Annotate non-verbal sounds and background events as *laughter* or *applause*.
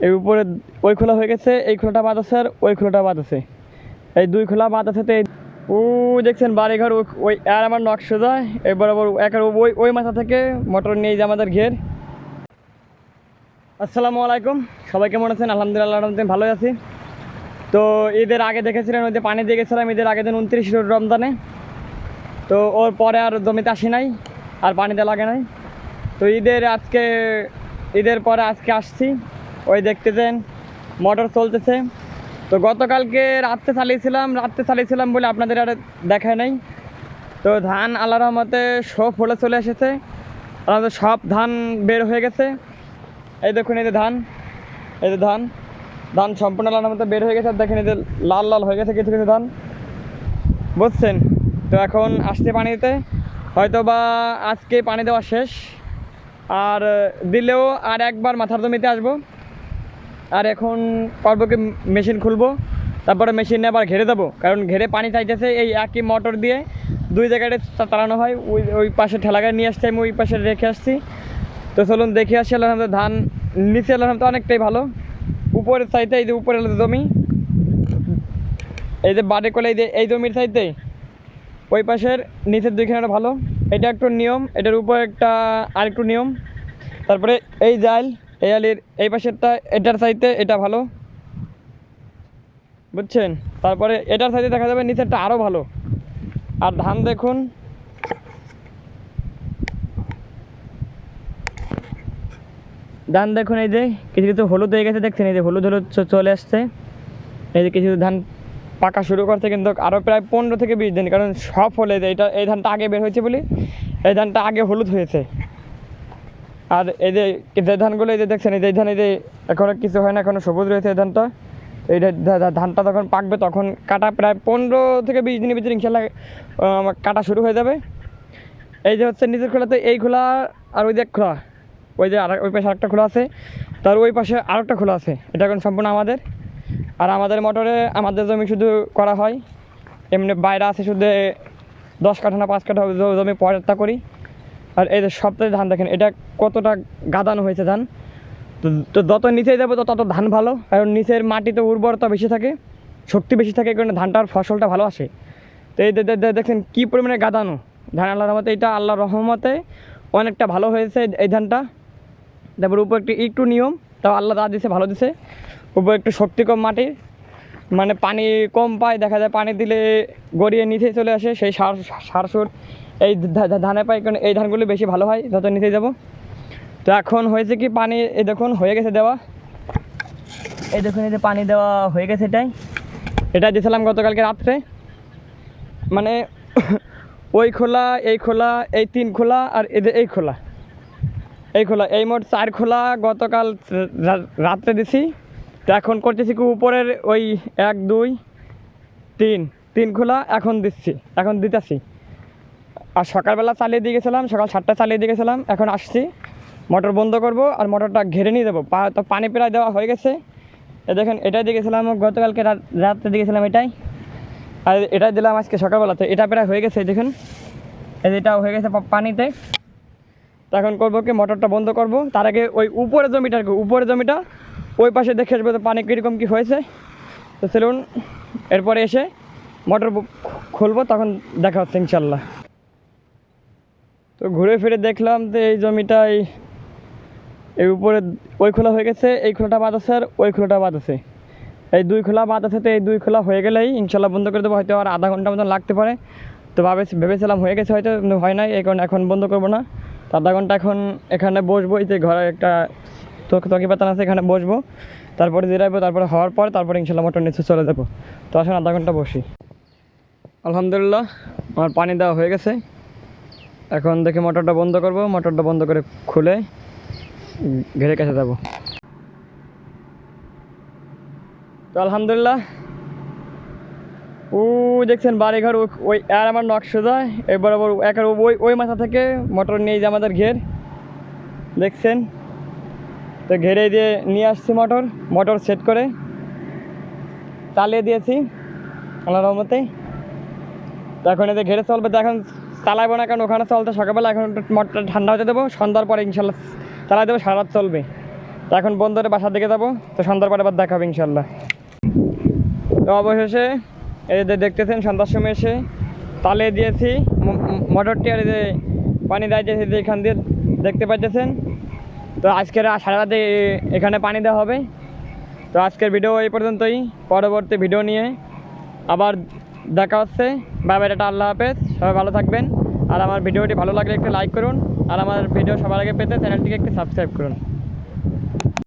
এই উপরে ওই খোলা হয়ে গেছে, এই খোলাটা বাদ আছে আর ওই খোলাটা বাদ আছে। এই দুই খোলা বাদ আছে তো ও দেখছেন বাড়িঘর ওই- আর আমার নকশা যায়। এই বরাবর একের ওই ওই মাথা থেকে মোটর নিয়ে যে আমাদের ঘের। আসসালামু আলাইকুম। সবাই কেমন আছেন? আলহামদুলিল্লাহ আলহামদুলিল্লাহ ভালোই আছি। তো ঈদের আগে দেখেছিলেন, ওই যে পানি দিয়ে গেছিলাম ঈদের আগের দিন উনত্রিশ রমজানে। তো ওর পরে আর জমিতে আসি নাই, আর পানিতে লাগে নাই। তো ঈদের আজকে ঈদের পরে আজকে আসছি। ওই দেখতেছেন, মোটর চলতেছে। তো গতকালকে রাত্রে চালিয়েছিলাম রাত্রে চালিয়েছিলাম বলে আপনাদের আর দেখায় নাই। তো ধান আল্লাহ রহমতে সব ফলে চলে এসেছে। আমাদের সব ধান বের হয়ে গেছে। এই দেখুন, এই যে ধান, এই যে ধান। ধান সম্পূর্ণ আল্লাহর রহমতে বের হয়ে গেছে। আর দেখেন এই যে লাল লাল হয়ে গেছে কিছু কিছু ধান। বুঝছেন? তো এখন আসতে পানিতে। হয়তো বা আজকে পানি দেওয়া শেষ। আর দিলেও আর একবার মাথার জমিতে আসব। আর এখন করব কি মেশিন খুলবো? তারপরে মেশিনে আবার ঘেরে দেবো। কারণ ঘেরে পানি চাইতেছে এই একই মোটর দিয়ে দুই জায়গায় চালানো হয়। ওই ওই পাশে ঠেলাগায় নিয়ে আসছি, আমি ওই পাশে রেখে আসছি। তো চলুন দেখে আসি, আল্লাহ ধান নিচে আল্লাহ রহমতে অনেকটাই ভালো। উপরের সাইডে এই যে উপরের জমি। এই যে বাড়ি কোলে এই যে এই জমির সাইডে ওই পাশের নিচের দুইখানে ভালো। এটা একটু নিয়ম, এটার উপর একটা আরেকটু নিয়ম। তারপরে এই জাল এই আলির এই পাশেরটা, এটার সাইডে এটা ভালো। বুঝছেন? তারপরে এটার সাইডে দেখা যাবে নিচেরটা আরও ভালো। আর ধান দেখুন। ধান দেখুন এই যে, কিছু কিছু হলুদ হয়ে গেছে, দেখছেন? এই যে হলুদ হলুদ চলে আসছে। এই যে কিছু ধান পাকা শুরু করছে কিন্তু আরও প্রায় পনেরো থেকে বিশ দিন, কারণ সব হলে যে এটা, এই ধানটা আগে বের হয়েছে বলে, এই ধানটা আগে হলুদ হয়েছে। আর এই যে যে ধানগুলো, এই যে দেখছেন, এই যে ধান, এই যে এখনও কিছু হয় না এখনও সবুজ রয়েছে এই ধানটা। এই ধানটা যখন পাকবে, তখন কাটা প্রায় পনেরো থেকে বিশ দিনের ভিতরে ইনশাল্লাহ কাটা শুরু হয়ে যাবে। এই যে হচ্ছে নিজের খোলাতে এই খোলা আর ওই যে খোলা। ওই যে আর, ওই পাশে আরেকটা খোলা আছে। তার ওই পাশে আরেকটা খোলা আছে। এটা এখন সম্পূর্ণ আমাদের। আর আমাদের মোটরে, আমাদের জমি শুধু করা হয়। এমনি বাইরে আছে শুধু দশ কাঠা না পাঁচ কাঠা জমি পরেরটা করি। আর এই যে সপ্তাহে ধান দেখেন, এটা কতটা গাদানো হয়েছে ধান? তো যত নিচে যাবে তো তত ধান ভালো, কারণ নিচের মাটিতে উর্বরতা বেশি থাকে, শক্তি বেশি থাকে কারণে ধানটার ফসলটা ভালো আসে। তো এই দেখেন কী পরিমাণে গাদানো। ধান আল্লাহ রহমতে, এটা আল্লাহ রহমতে অনেকটা ভালো হয়েছে এই ধানটা। তারপর উপর একটু একটু নিয়ম, তাও আল্লাহ দা দিছে ভালো দিছে। উপর একটু শক্তি কম মাটির মানে পানি কম পায়, দেখা যায় পানি দিলে গড়িয়ে নিচে চলে আসে, সেই সার সার সুর এই ধানে পাই কারণ এই ধানগুলি বেশি ভালো হয়, যত নিতে যাব। তো এখন হয়েছে কি পানি, এই দেখুন, হয়ে গেছে দেওয়া। এই দেখুন, এই যে পানি দেওয়া হয়ে গেছে এটাই। এটা দিয়েছিলাম গতকালকে রাত্রে। মানে *coughs* ওই খোলা, এই খোলা, এই তিন খোলা, আর যে এই খোলা। এই খোলা, এই মোট চার খোলা গতকাল রাত্রে দিছি। তো এখন করতেছি কি উপরের ওই এক, দুই, তিন তিন খোলা এখন দিচ্ছি, এখন দিতেছি। আর সকালবেলা চালিয়ে দিয়ে গেছিলাম সকাল সাতটা চালিয়ে দিয়ে গেছিলাম এখন আসছি। মোটর বন্ধ করব আর মোটরটা ঘেরে নিয়ে দেবো তো পানি প্রায় দেওয়া হয়ে গেছে। এ দেখেন এটাই দিয়ে গেছিলাম গতকালকে রাত রাত্রে দিয়ে গেছিলাম এটাই। আর এটাই দিলাম আজকে সকালবেলা। তো এটা প্রায় হয়ে গেছে দেখুন। এই যে এটাও হয়ে গেছে পানিতে। তো এখন করব কি মোটরটা বন্ধ করব। তার আগে ওই আর কি, উপরের জমিটা ওই পাশে দেখে আসব তো পানি কীরকম কী হয়েছে। তো চলুন এরপরে এসে মোটর খুলবো তখন দেখা হচ্ছে ইনশাল্লাহ। তো ঘুরে ফিরে দেখলাম যে এই জমিটাই এই উপরে ওই খোলা হয়ে গেছে, এই খোলাটা বাদ আছে আর ওই খোলাটা বাদ আছে। এই দুই খোলা বাদ আছে তো এই দুই খোলা হয়ে গেলেই ইনশাল্লাহ বন্ধ করে দেবো, হয়তো আর আধা ঘণ্টা মতন লাগতে পারে। তো ভাবে ভেবেছিলাম হয়ে গেছে, হয়তো হয় নাই, এই কারণে এখন বন্ধ করব না। তো আধা ঘণ্টা এখন এখানে বসবো, এই যে ঘরে একটা তোকে তকি পাতান আছে, এখানে বসবো। তারপরে জিরাইবো তারপরে হওয়ার পর তারপরে ইনশাল্লাহ মোটর নিচে চলে যাব। তো আসুন আধা ঘণ্টা বসি। আলহামদুলিল্লাহ, আমার পানি দেওয়া হয়ে গেছে। এখন দেখে মোটরটা বন্ধ করব। মোটরটা বন্ধ করে খুলে ঘেরে কাছে যাব। তো আলহামদুলিল্লাহ। ও দেখছেন বাড়িঘর ওই- আর আমার নকশা যায় এই বরাবর একের ওই ওই মাথা থেকে মোটর নিয়ে যে আমাদের ঘের। দেখছেন? তো ঘেরে দিয়ে নিয়ে আসছি মোটর মোটর সেট করে চালিয়ে দিয়েছি আল্লাহ রহমতে। তো এখন এদের ঘেরে চলবে, তো এখন চালাবো না, কারণ ওখানে চলতে সকালবেলা এখন মোটরটা ঠান্ডা হতে দেবো, সন্ধ্যার পরে ইনশাল্লাহ চালাই দেবো, সারা রাত চলবে। তো এখন বন্ধুরে বাসার দিকে যাব, তো সন্ধ্যার পরে আবার দেখা হবে ইনশাল্লাহ। তো অবশেষে এই যে দেখতেছেন, সন্ধ্যার সময় এসে তালে দিয়েছি মোটরটি আর যে পানি দেওয়া যে এখান দিয়ে দেখতে পাচ্ছেন তো আজকের সারা রাতে এখানে পানি দেওয়া হবে। তো আজকের ভিডিও এই পর্যন্তই, পরবর্তী ভিডিও নিয়ে আবার দেখা হচ্ছে। বাই এটা আল্লাহ হাফেজ। সবাই ভালো থাকবেন। আর আমার ভিডিওটি ভালো লাগলে একটু লাইক করুন। আর আমার ভিডিও সবার আগে পেতে চ্যানেলটিকে একটু সাবস্ক্রাইব করুন।